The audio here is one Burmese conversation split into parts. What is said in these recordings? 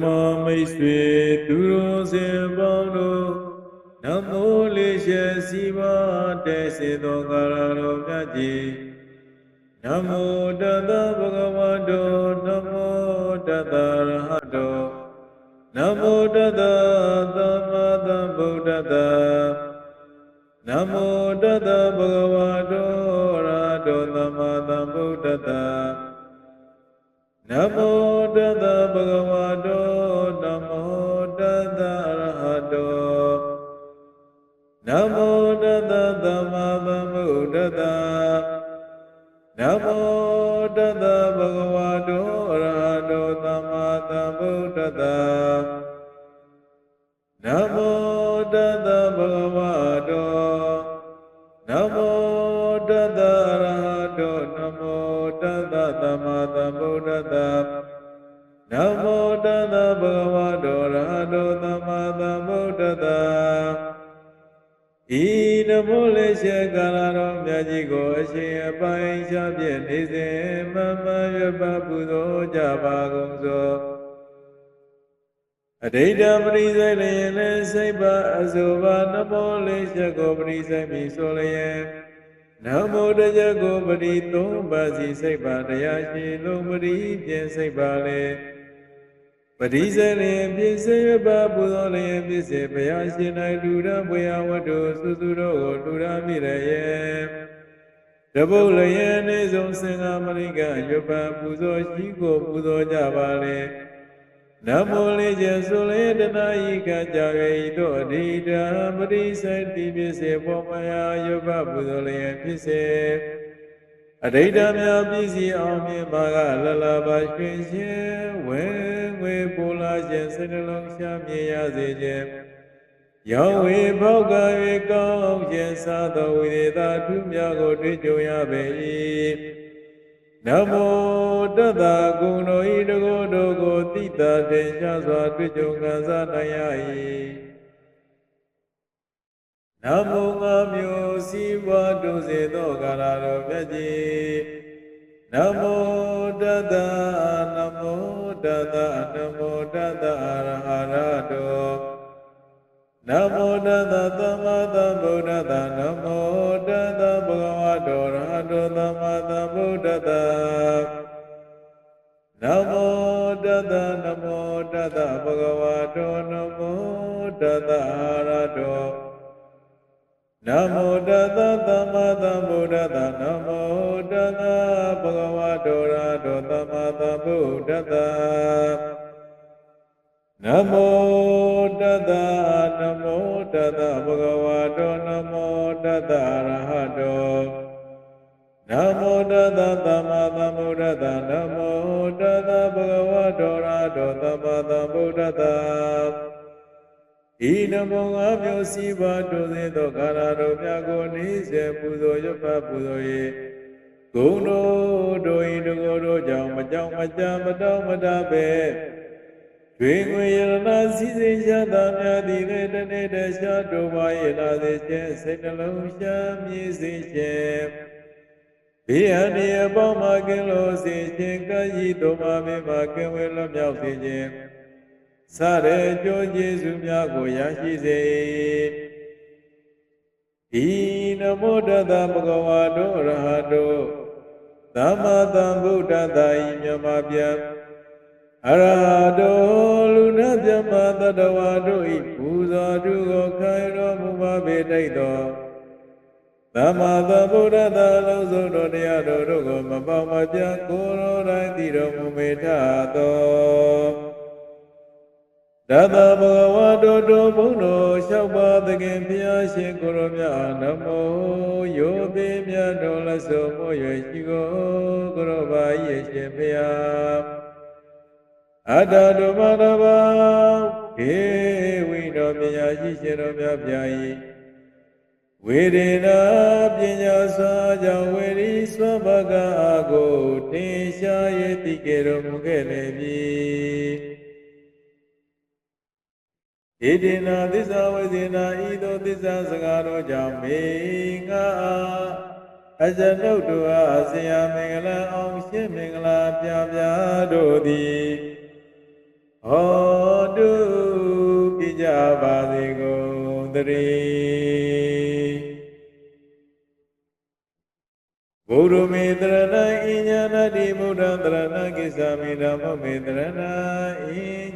မမိတ်ဆွေသူတော်စင်ပေါင်းတို့နမောလေးရှေစီပါတဲ့စေသောကာရတော်မြတ်ကြီးနမောတတဗုဒ္ဓဝါတောနမောတတရဟတောနမောတတသမ္မာသမ္ဗုဒ္ဓတ္တနမောတတဗုဒ္ဓဝါတောရဟတောသမ္မာသမ္ဗုဒ္ဓတ္တ နမောတတဗုဒ္ဓဝါတောနမောတတအရဟတောနမောတတသမ္မာသမ္ဗုဒ္ဓတ္တနမောတတဗုဒ္ဓဝါတောအရဟတောသမ္မာသမ္ဗုဒ္ဓတ္တနမောတတ မ္မာသမ္ဗုဒ္ဓတ္တနမောတတဗုဒ္ဓဝါတောရဟတောသမ္မာသမ္ဗုဒ္ဓတ္တဤနမောလေရှေကာလတော်မြတ်ကြီးကိုအရှင်အပိုင်းချပြည့်နေစဉ်မမရပပူဇော်ကြပါကုန်သောအဋိဋ္ဌပရိသေလျင်လည်းစိတ်ပါအစုပါနမောလေရှေကိုပရိသေမိဆိုလျင် နမောတကြကိုပရိသုံးပါစီစိတ်ပါတရားရှိလုံးပရိပြင်စိတ်ပါလေပရိသေလျင်ပြည့်စေပါပူဇော်လျင်ပြည့်စေဘုရားရှင်၌လူရဘွေယဝတ္တုစုစုတို့ကိုလူရမိရရဲ့တပုတ်လျင်နေဆုံးစင်္ဃမရိကရွတ်ပါပူဇော်ရှိကိုပူဇော်ကြပါလေ နမောလေးကျဆိုလေတနာဤကကြရေတို့အဓိတာပရိသတိပြည့်စေပေါ်မယာရွတ်ပါပူဇော်လျင်ဖြစ်စေအဋိဌာများပြည့်စည်အောင်မြင်ပါကလလပါရွှင်ရှင်ဝဲငွေပူလာခြင်းစိတ်နှလုံးရှားမြင်ရစေခြင်းရောင်ဝေပေါက်က၍ကောင်းခြင်းသာသောဝိသေသထုများကိုတွေ့ကြုံရပေ၏နမော တတ္တဂုဏ်တော်ဤတကောတို့ကိုတိတာတင်ရှားစွာတွေ့ကြုံခံစားနိုင်ရ၏နမောငါမျိုးစီဝါတို့စေသောကာလတော်မြတ်ကြီးနမောတတ္တနမောတတ္တနမောတတ္တအရဟရတောနမောတတ္တသမ္မာသမ္ဗုဒ္ဓတ္တနမောတတ္တဘဂဝတောရဟတောသမ္မာသမ္ဗုဒ္ဓတ္တ နမောတတ္တနမောတတ္တဘဂဝတောနမောတတ္တအရဟတောနမောတတ္တသမ္မာသမ္ဗုဒ္ဓတ္တနမောတတ္တဘဂဝတောရဟတောသမ္မာသမ္ဗုဒ္ဓတ္တနမောတတ္တနမောတတ္တဘဂဝတောနမောတတ္တအရဟတော နမောတတ္တသမ္မာသမ္ဗုဒ္ဓတ္တနမောတတ္တဘဂဝတောရဟတောသမ္မာသမ္ဗုဒ္ဓတ္တဤနမောငါမျိုးစီပါတို့စေသောကာရတော်မြတ်ကိုနေစေပူဇော်ရပပူဇော်၍ဂုဏ်တော်တို့ဤတကိုယ်တို့ကြောင့်မကြောင်မကြမတော်မတာပဲကျွေငွေယရနာစည်းစိမ်ရှားသာများသည်လည်းတနေ့တည်းရှားတို့ပါရလာသည်ခြင်းစိတ်နှလုံးရှားမြည်စေခြင်း ဘေးအန္တရာယ်ပေါင်းမှကင်းလို့စေခြင်းကံဤတို့မှာမင်းမှာကင်းဝေးလွတ်မြောက်စေခြင်းစတဲ့ကြိုးကျေးဇူးများကိုရရှိစေဤနမောတတဘဂဝါတို့ရဟတောသမ္မာသမ္ဗုဒ္ဓတ္တဤမြမပြတ်အရဟတောလူနာမြမတတဝါတို့ဤပူဇော်တုကိုခိုင်တော်မူပါပေတိုက်တော် သမ္မာသမ္ဗုဒ္ဓတ္တလုံးစုံတော်တရားတော်တို့ကိုမပေါမပြတ်ကိုယ်တော်တိုင်းသိတော်မူမေထသောတသဗ္ဗဝါတောတောဘုံတော်လျှောက်ပါသခင်ဘုရားရှင်ကိုရောမြတ်နမောယောတိမြတ်တော်လက်ဆုံးမို့၍ရှိကိုကိုရောပါရဲ့ရှင်ဘုရားအတ္တတုမတဘာခေဝိတော်မြတ်ရှိရှင်တော်မြတ်ဗျာ၏ ဝေဒနာပညာစွာကြောင့်ဝေရီသွဘကအာကိုတင်ရှားရတိကေတော်မူခဲ့လေပြီဣတိနာသစ္စာဝေဇနာဤသို့သစ္စာစကားတော်ကြောင့်မေငါအဇနုတ်တို့အားဆရာမင်္ဂလာအောင်ရှင်းမင်္ဂလာပြပြတို့သည်ဩဟောတုပြကြပါစေကုန်သတည်း ဘုရုမေတရဏဣညာဏတိဗုဒ္ဓတရဏကိစ္ဆာမိဓမ္မမေတရဏဣ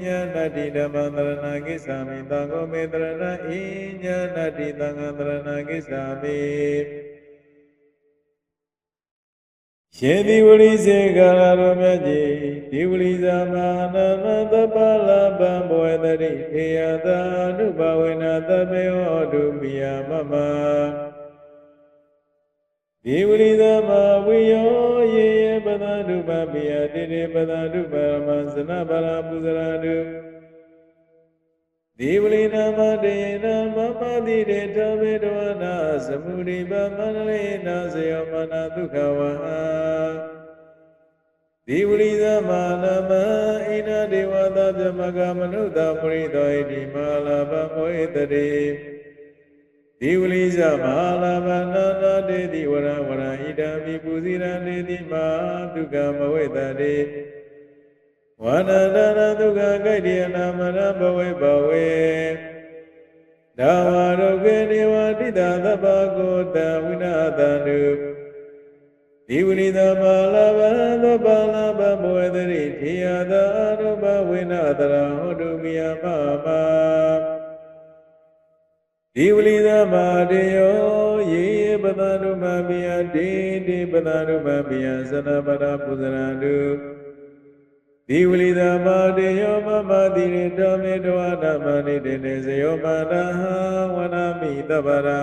ညာဏတိဓမ္မတရဏကိစ္ဆာမိသံဃောမေတရဏဣညာဏတိသံဃတရဏကိစ္ဆာမိရှင်ဒီဝရိစေကာလတော်မြတ်ကြီးဒီဝရိဇာမဟာနမသပ္ပလပံဘဝတရိထေယသာနုဘဝေနသဗ္ဗေဟောတုမိယမမ ဒီဝရိဇာမဝိယောယေယပဒတုပပိယတိတိပဒတုပရမသနဗရာပုဇရာတုဒီဝလိနာမတေနမမတိတေသမေတဝနာသမုဒိပမန္တလေနာဇယောမနာဒုက္ခဝဟဒီဝလိသမနမဣနာဒေဝတာပြမကမနုဿပရိသောဣတိမာလာဘမောဣတတိ ဒီဝလိသမလာဘနာနာတေတိဝရဝရဣဒံမိပူဇိရံတေတိမာဒုက္ခမဝိတတိဝန္တန္တရဒုက္ခဂိတ္တိယနာမရဘဝေဘဝေဒါဝရုကေနေဝတိတသဗ္ဗကိုတဝိနာတန္တုဒီဝိနိသမလာဘသောပါလာဘဘဝေတရိထေယသာအနုဘဝိနာတရဟောတုမိယမမ ဒီဝိနိသမတေယောယေပဒနုမမိယတေတေပဒနုမမိယသနပဒပုဇရန္တုဒီဝလိသမတေယောမမတိရိတမေတဝနာမနိတေနေဇယောမနာဟဝနာမိတဗရာ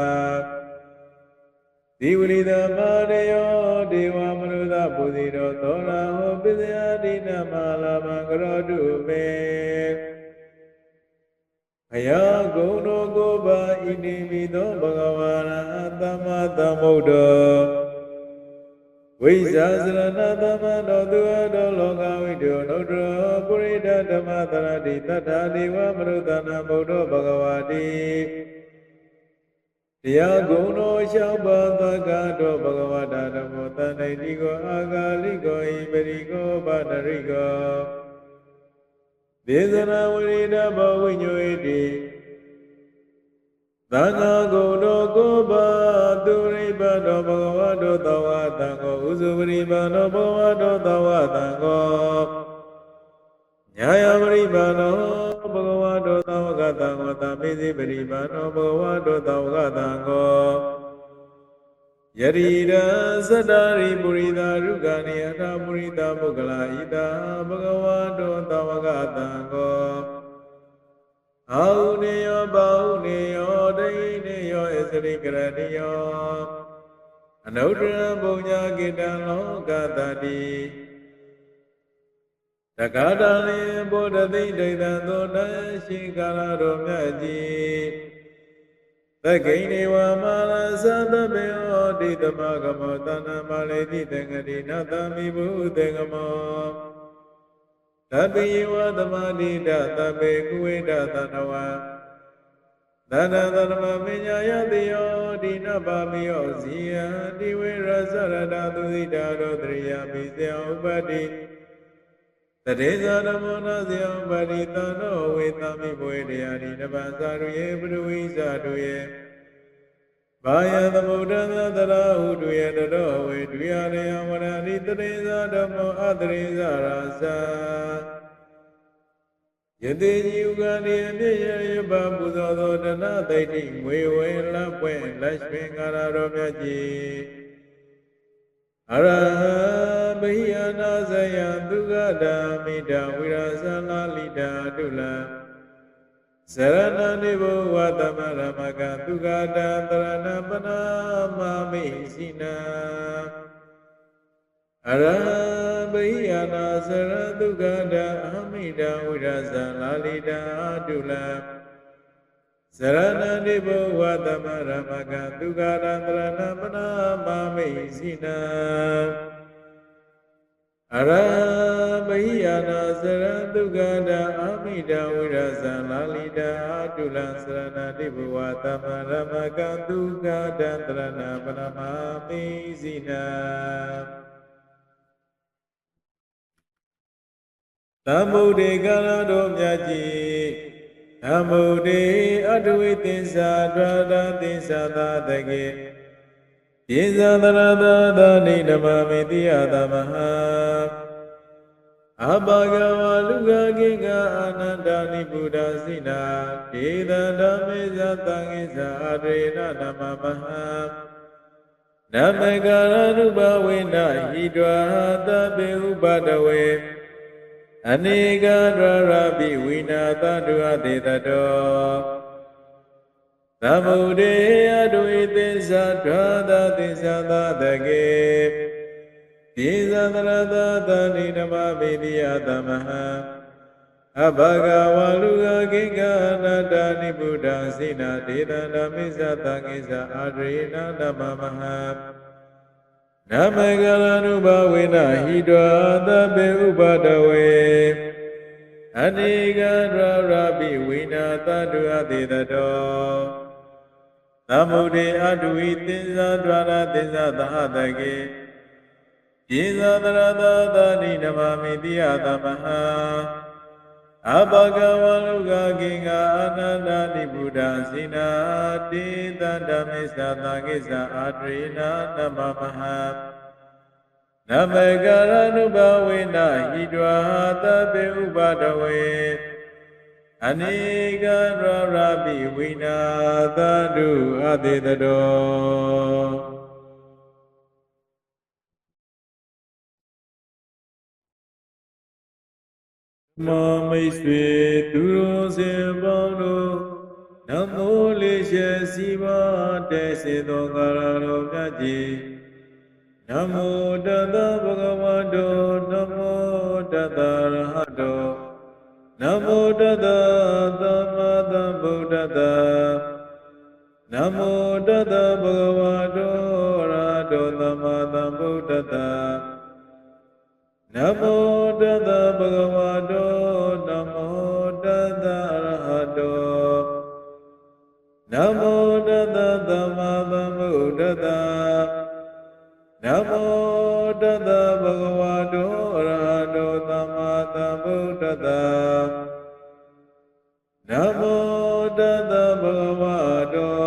ဒီဝလိသမတေယောဒေဝမနုသပုဇိတောသောရာဟောပစ္စယတိနမလာမကရောတုမေ ဘယဂုဏောကိုပါဣတိမိသောဘဂဝါရသမ္မာသမ္ဗုဒ္ဓောဝိဇာစရဏသမတောသူအတောလောကဝိတောနုတ္တရောပုရိဒဓမ္မသရတိတတ္ထာဒေဝမရုဒနာဗုဒ္ဓဘဂဝါတိတရားဂုဏောရှောင်းပါသကတောဘဂဝတာဓမ္မောတဏိတိကိုအာဂါလိကိုဣပရိကိုပါဏရိကို ဒေသနာဝိရိဒဘောဝိညွေတိသံဃာဂုဏောကိုပါသူရိပတောဘဂဝတောသဝတံကိုဥစုပရိပတောဘဂဝတောသဝတံကိုညာယပရိပတောဘဂဝတောသဝကတံကိုသမေစီပရိပတောဘဂဝတောသဝကတံကို ယရိရသတ္တရိပုရိသရုကနိအထာပုရိသမုဂ္ဂလာဣတာဘဂဝတောသဝကတံကိုအာဟုနေယောဘာဟုနေယောဒိနေယောအစရိကရဏိယောအနုတ္တရဘုံညာကိတံလောကတတိတက္ကတာလေဘုဒ္ဓသိဒိဋ္ဌံသောတရှိကာလတော်မြတ်ကြီး သက္ကိနေဝမာရသသဗ္ဗေဟောတိတမကမောတဏ္ဏမလေးတိတံဂတိနတမိဘုတေကမောတပိယဝသမာဓိတသဗ္ဗေကုဝေဒသတဝံသန္တသရမပညာယတိယောဒီနပါမိယောဇီယံတိဝေရသရတသုသိတာရောတရိယာမိစေဥပတိ တရေဇာဓမ္မောနာစေဥပတိတံနောဝေသမိဘွေတရားဒီနဗံသာရုယေပရဝိဇာတုယေဘာယသမုဒ္ဒနာတရာဟုတုယေတရောဝေဒုယရေယဝရဏိတရေဇာဓမ္မောအတရေဇာရာဇာယတိကြီးဥကတိအပြည့်ရရပပူဇော်သောတဏသိတိငွေဝဲလပ်ပွင့်လက်ရွှင်ကာရတော်မြတ်ကြီး အရဟံဘိယနာဇယံသူကဓမ္မိတဝိရဇလာလိတာတုလံဇရဏနိဘောဝသမရမကသူကတံတရဏပနာမမိစိနာအရဟံဘိယနာဇရသူကတံအမိတဝိရဇလာလိတာတုလံ ဇရဏနိဘောဝသမရမကသူကတံတရဏပနာမမိစိနာအရမဟိယာနာစရတုကတအာမိတဝိရဇံလာလီတာတုလံစရဏတိဘဝသမရမကတုကတံတရဏပရမမိစိနာသမ္ဗုဒ္ဓေကာလတော်မြတ်ကြီး သမ္ဗုဒ္ဓေအတဝိသင်္သာဒရဒသင်္သာသာတကေယေဇာတရသာသာနိဓမ္မမေတိယသမဟာအဘဂဝလူကကိကအာနန္ဒာနိဗုဒ္ဓစိနာဒေသဓမ္မေဇသံဃိဇာအရေနဓမ္မမဟာဓမ္မကာရနုဘဝေနဟိတဝသဗ္ဗေဥပဒဝေ အနေကဒရရပိဝိနာသတုအတေတတောသမုဒေအတုဣသစ္စာဒွါသသစ္စာသတကေဒီဇသရသသဏိဓမ္မမေတိယသမဟံအဘဂဝါလူကကိကနာတာနိဗုဒ္ဓစိနာဒေသနာမိစ္ဆသံဃိစ္ဆအာရေနဓမ္မမဟံ နမကရဏုဘဝေနဟိတောသဗ္ဗေဥပဒဝေအနေကရရပိဝိနာသတုအသေတတောသမုဒေအတုဝိသစ္စာဒွါရသစ္စာသဟတကေယေဇာတရသာသာနိဓမ္မမိတိယသမဟံ အဘဂဝလုကကိင္ကာအနန္တနိဗ္ဗုဒ္ဓစိနာတိတန္တမေသသကိစ္စအာတရိနာနမမဟံနမကရဏုဘဝေနဟိတဝါသဗ္ဗေဥပဒဝေအနေကရရပိဝိနာသတုအတေတတော မမိတ်ဆွေသူတော်စင်ပေါင်းတို့နမောလေးရှေစီပါတဲ့စေသောကာရတော်မြတ်ကြီးနမောတတဗုဒ္ဓဝါတောနမောတတရဟတောနမောတတသမ္မာသမ္ဗုဒ္ဓတနမောတတဗုဒ္ဓဝါတောရဟတောသမ္မာသမ္ဗုဒ္ဓတ နမောတတဗုဒ္ဓဝါတောနမောတတရဟတောနမောတတသမ္မာသမ္ဗုဒ္ဓတနမောတတဗုဒ္ဓဝါတောရဟတောသမ္မာသမ္ဗုဒ္ဓတနမောတတဗုဒ္ဓဝါတော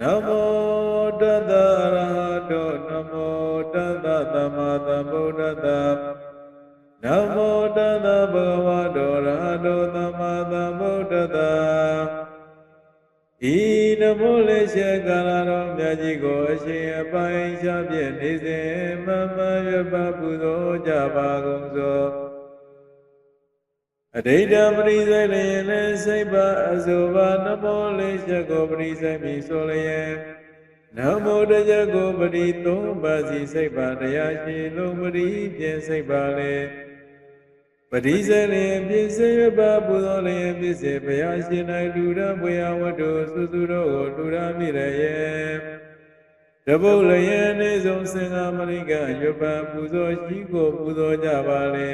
နမောတတရဟတောနမောတတ သမ္မာသမ္ဗုဒ္ဓတနမောတတဗုဒ္ဓဝါတောရဟတောသမ္မာသမ္ဗုဒ္ဓတဤနမောလေးရှေကာလတော်မြတ်ကြီးကိုအရှင်အပိုင်းချပြည့်နေစဉ်မမရပပူဇော်ကြပါကုန်သောအဋိဌပရိသေလျင်လည်းစိတ်ပါအစုပါနမောလေးရှေကိုပရိသေမိဆိုလျင် နမောတကြကိုပရိသုံးပါးစီစိတ်ပါတရားရှိလုံးပရိပြင်စိတ်ပါလေပရိစေလျင်ပြည့်စေပါပူဇော်လျင်ပြည့်စေဘုရားရှင်၌လူရဘွေယဝတ္တုစုစုတို့ကိုလူရမိရရဲ့တပုတ်လျင်နေဆုံးစင်္ဃမရိကရွတ်ပါပူဇော်ရှိကိုပူဇော်ကြပါလေ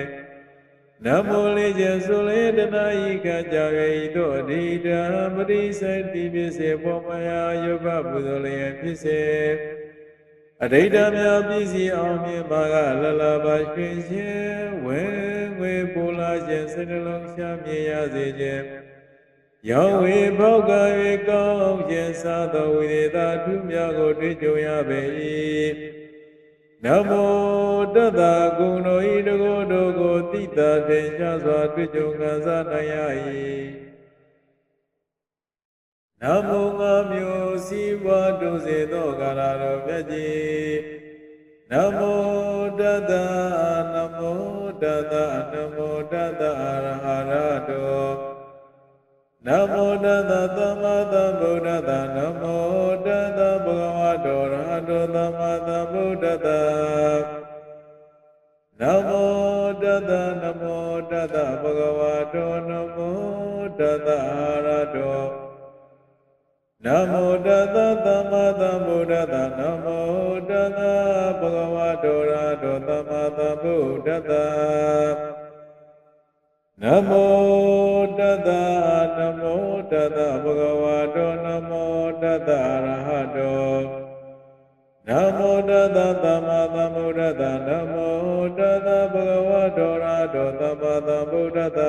နမောလေးကျဆိုလေတနာဤကကြရေဤတို့အဓိတံပရိစေတိပြည့်စေပေါ်မယာရွတ်ပါပူဇော်လျင်ဖြစ်စေအဋိဋ္ဌများပြည့်စည်အောင်မြင်ပါကလလပါရွှင်ခြင်းဝဲငွေပူလာခြင်းစိတ်နှလုံးရှားမြင်ရစေခြင်းရောင်ဝေဖောက်က၍ကောင်းခြင်းသာသောဝိသေသထုများကိုတွေ့ကြုံရပေ၏နမော တတ္တဂုဏ်တော်ဤတကောတို့ကိုတိတာထင်ရှားစွာတွေ့ကြုံခံစားနိုင်ရ၏နမောငါမျိုးစီးပွားတုစေသောကာလတော်မြတ်ကြီးနမောတတ္တနမောတတ္တနမောတတ္တအရဟရတောနမောတတ္တသမ္မာသမ္ဗုဒ္ဓတ္တနမောတတ္တဘဂဝတောရဟတောသမ္မာသမ္ဗုဒ္ဓတ္တ နမောတတ္တနမောတတ္တဘဂဝတောနမောတတ္တအရဟတောနမောတတသမ္မာသမ္ဗုဒ္ဓတ္တနမောတတဘဂဝတောရတောသမ္မာသမ္ဗုဒ္ဓတ္တနမောတတနမောတတဘဂဝတောနမောတတရဟတော နနမောတတသမ္မာသမ္ဗုဒ္ဓတ္တနမောတတဘဂဝတောရတောသမ္မာသမ္ဗုဒ္ဓတ္တ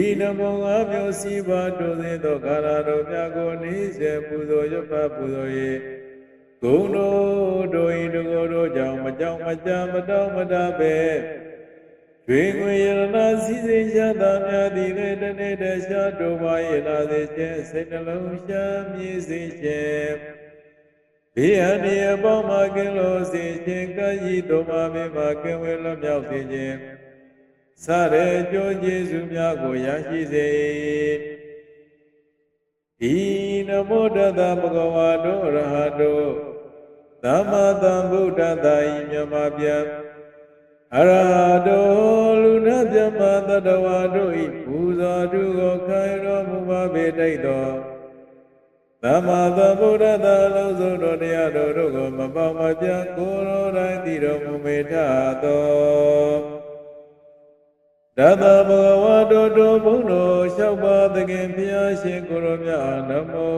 ဤနမောငါမျိုးစီပါတုစေသောကာရတော်မြတ်ကိုနေစေပူဇော်ရပတ်ပူဇော်၍ဂုဏ်တော်တို့ဤတကိုယ်တို့ကြောင့်မကြောက်မကြမတော်မတပဲကျွေငွေရဏစည်းစိမ်ချသာများသည်လည်းတနေ့တည်းရှားတော်ပါ၏လာစေခြင်းစိတ်နှလုံးရှားမြည်စေခြင်း ဘေးအန္တရာယ်ပေါင်းမှကင်းလို့စေခြင်းကယီတော်မှာမင်းမှာကင်းဝေလွတ်မြောက်စေခြင်းစရဲကြိုးကျေးဇူးများကိုရရှိစေဤနမောတတဘဂဝါတို့ရဟတို့သမ္မာသမ္ဗုဒ္ဓတ္တဤမြမပြတ်အရဟတောလူနာမြမတတဝါတို့ဤပူဇော်တုကိုခံတော်မူပါပေတိုက်တော် သမ္မာသမ္ဗုဒ္ဓတ္တလုံးစုံတော်တရားတော်တို့ကိုမပေါမပြတ်ကိုယ်တော်တိုင်းသိတော်မူမေတ္တာတော်တသဘဂဝါတောတောဘုန်းတော်လျှောက်ပါသခင်ဘုရားရှင်ကိုရောမြတ်နမော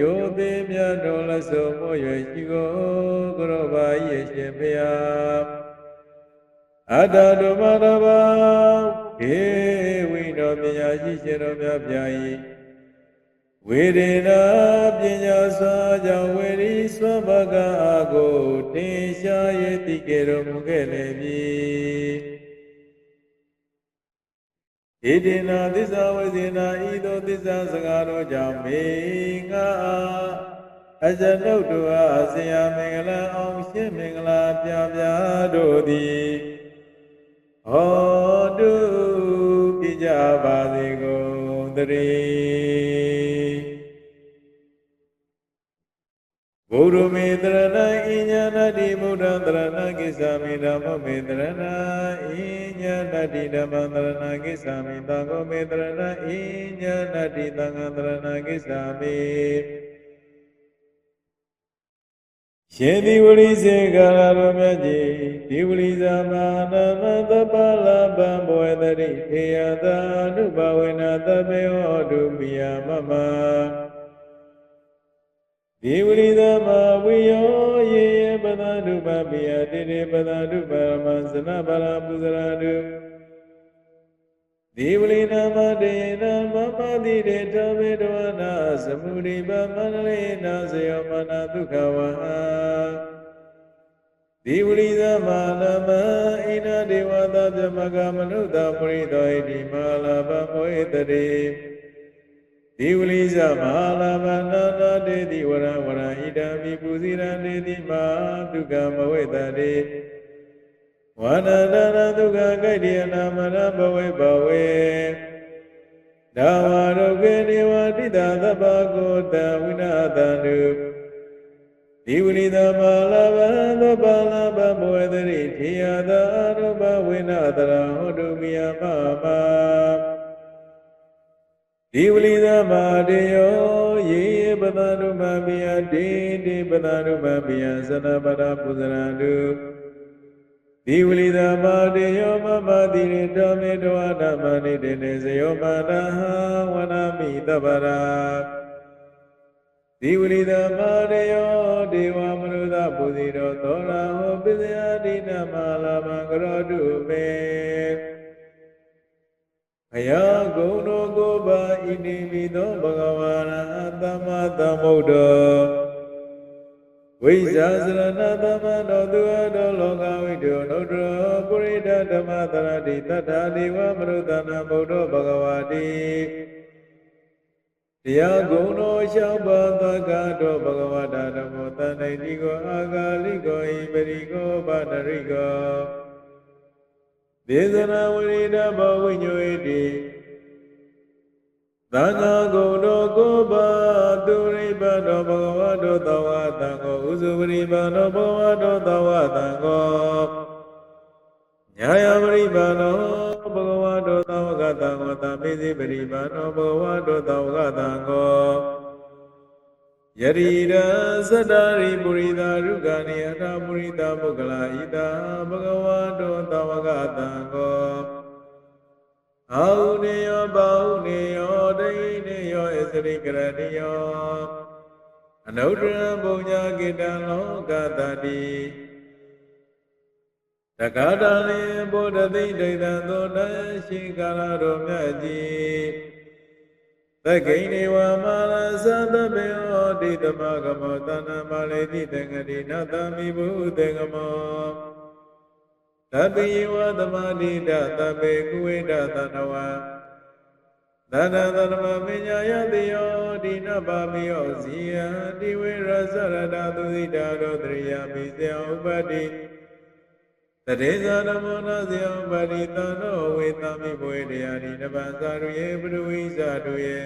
ယောတိမြတ်တော်လက်စုံမို့ရရှိကိုကိုရောပါရဲ့ရှင်ဘုရားအတ္တဓမ္မတဘာေဝိတော်ပညာရှိရှင်တော်မြတ်ဗျာ၏ ဝေဒနာပညာစွာကြောင့်ဝေရီစွမ်းဘကအာကိုတင်ရှားရည်တည်ကြတော်မူခဲ့လေပြီဣတိနာသစ္စာဝေဇေနာဤသို့သစ္စာစကားတော်ကြောင့်မေငါအဇနုတ်တို့အားဆရာမင်္ဂလာအောင်ရှင်းမင်္ဂလာပြပြတို့သည်ဟောတုပြကြပါစေကုန်သတည်း ရုမေတရဏဣညာဏတိမုဒ္ဒံတရဏကိစ္ဆာမိဓမ္မမေတရဏဣညာဏတိဓမ္မတရဏကိစ္ဆာမိသံဃောမေတရဏဣညာဏတိသံဃံတရဏကိစ္ဆာမိရှင်ဒီဝရိစေကာလတော်မြတ်ကြီးဒီဝရိဇာမနာမသပလာပံဘဝတရိထေယတာအနုဘဝေနသဗ္ဗေဟောတုမိယမမ ဒီဝရိသမဝိယောယေယပဒနုပပိယတိတိပဒနုပမံစနဗလာပုဇရာတုဒီဝလိနာမတေနမမတိတေသမေတဝနာသမုဒိပမန္တလေနာဇယောမနာဒုက္ခဝဟဒီဝလိသမနမဣနာဒေဝတာပြမကမနုဿပရိသောဣတိမာလာဘမောဧတတိ ဒီဝလိသမလာဘနာနာတေတိဝရဝရဣဒံမိပူဇိရံတေတိမာဒုက္ခမဝေတတိဝန္ဒနာနာဒုက္ခဂိတ္တိယနာမရဘဝေဘဝေဒါဝရုကေနေဝတိတာသဗ္ဗကိုတဝိနာတန္တုဒီဝိသမလာဘသောပါလဘဘဝေတရိထေယသာအရုပဝိနာတရဟောတုမိယမမ ဒီဝိသမတေယောယေပဒနုမပိယတေတေပဒနုမပိယသနပဒပုဇရန္တုဒီဝလိသာမာတေယောမမတိရိတောမေတောအတမနိတေနေဇယောမာနဟဝနာမိတဗရာဒီဝလိသာမာတေယောဒေဝမနုဿပုဇိတောသောရာဟောပိစယတိနမလာမံကရောတုမေ ဘယဂုဏောကိုပါဣတိမိသောဘဂဝါရသမ္မာသမ္ဗုဒ္ဓောဝိဇာစရဏသမတောသူအတောလောကဝိတောနုတ္တရောပုရိဒဓမ္မတရတိတတ္ထာဒီဝမရုဒ္ဒနာဗုဒ္ဓဘဂဝါတိတရားဂုဏ်တော်ရှောင်းပါသက္ကတောဘဂဝတာဓမ္မောတန်တိတိကိုအာဂါလိကိုဣပရိကိုဗန္တရိကို ဒေသနာဝိရိဒဘောဝိညွေတိသံဃာဂုဏ်တော်ကိုပါသူရိပတောဘဂဝတောသဝတံကိုဥစုပရိပတောဘဂဝတောသဝတံကိုညာယပရိပတောဘဂဝတောသဝကတံကိုသမိသိပရိပတောဘဂဝတောသဝကတံကို ယရိရသတ္တရိပုရိသာရုဂာနိအထာပုရိသာပုဂ္ဂလာဣတာဘဂဝတောသဝကတံကိုအာဟုနေယောဘာဟုနေယောဒိနေယောအစရိကရတိယောအနုဒ္ဒရပုံညာကိတံလောကတတိတက္ကတာလင်ဘုဒ္ဓသိဒိဋ္ဌံသောတရှိကာလတော်မြတ်ကြီး သက္ကိနေဝမာရသသဗ္ဗေဟောတိတမကမောတဏ္ဏမာလေတိတံဂတိနတမိဘုတေကမောသဗ္ဗေဝသမာဓိတသဗ္ဗေကုဝေဒသနဝံသန္တသရမပညာယတိယောဒီနပါမိယောဇီယတိဝေရဇရတသုတိတာရောတရိယာမိစေဥပတိ တရေဇာဓမ္မောနာစေဥပတိတန္တောဝေသမိဘွေတရားဒီနဗံသာရုယေပရဝိဇာတုယေ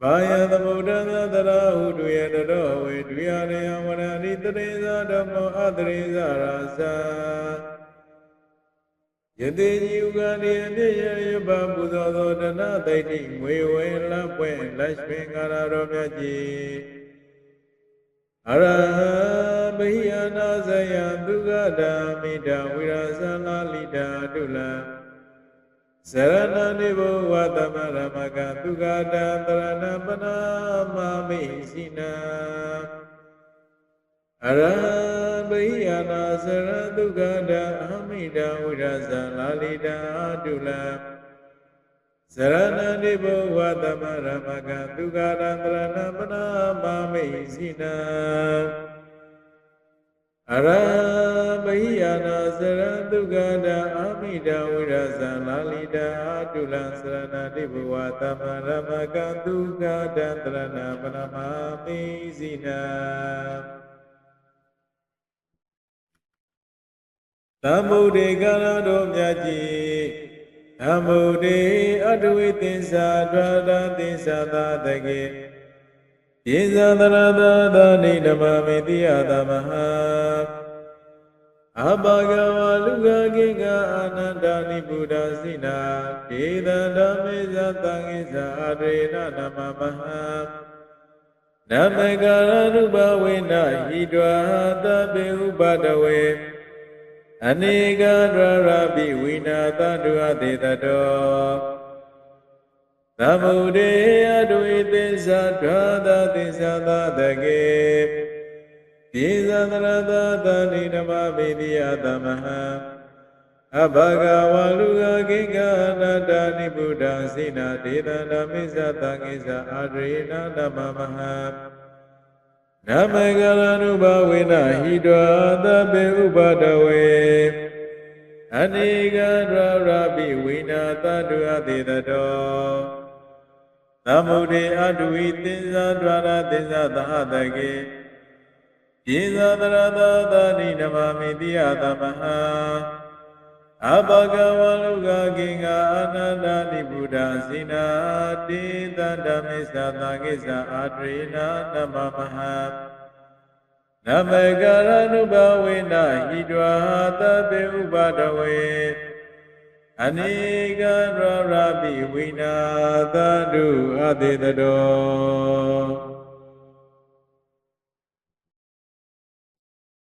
ဘာယသမုဒ္ဒနာတရာဟုတုယေတရောဝေဒွေယရေယဝရဏိတရေဇာဓမ္မောအတရေဇာရာဇာယတိကြီးဥက္ကတိအပြည့်ရရပပူဇော်သောတဏသိဋ္ဌိငွေဝဲလက်ပွင့်လက်ရွှင်ကာရတော်မြတ်ကြီးအရဟံ ဘိယနာဇယသုဂဒာမိတဝိရဇာလာလိတာတုလံဇရဏနိဘောဝတမရမကသုဂဒာတရဏပနာမမိစိနာအရဟံဘိယနာဇရသုဂဒာအမိတဝိရဇာလာလိတာတုလံဇရဏနိဘောဝတမရမကသုဂဒာတရဏပနာမမိစိနာ အရဟံဘိယနာဇရသုဂဒာအမိတဝိရဇာလာလိတာတုလံဇရဏတိဘဝတမရမကသုဂဒာတရဏပနာမမိစိနာသမုဒ္ဒေကာလတော်မြတ်ကြီးသမုဒ္ဒေအတဝိသင်္သာဒွါဒသင်္သာသာတကေ ယေဇာတရသာသနိဓမ္မမေတိယသမဟာအဘဂဝလူကကိကအာနန္ဒာနိဗုဒ္ဓစိနာဒေသဓမ္မေဇသံဃိဇာအရေနနမမဟာနမကာရနုဘဝေနဟိတဝသဗ္ဗေဥပဒဝေအနေကရရပိဝိနာသတုအတေတတော သမုဒေယဒွေသစ္စာဓာတသစ္စာသာတကေပြေဇန္တရသာသဏိဓမ္မမေတိယသမဟံအဘဂဝလူကကိကနာတာနိဗ္ဗုဒ္ဓစိနာဒေသနာမိစ္ဆသံဃိစ္ဆအာရေနဓမ္မမဟံနမကရဏုဘဝေနဟိတောသဗ္ဗေဥပါဒဝေအနေကရရပိဝိနာသတုအသေတတော သမုဒေအတုဝိသစ္စာဒွါရသစ္စာသဟတကေယေဇာတရသာသနိနမမိတိယသမဟံအဘဂဝလုကကိင္ကာအနန္တနိဗ္ဗုဒ္ဓစိနာတိတန္တမိစ္ဆာသံကိစ္ဆာအာတရိနာနမမဟံနမကရဏုဘဝေနဟိတဝါသဗ္ဗေဥပါဒဝေ အနေကရရပိဝိနာသတုအတေတတော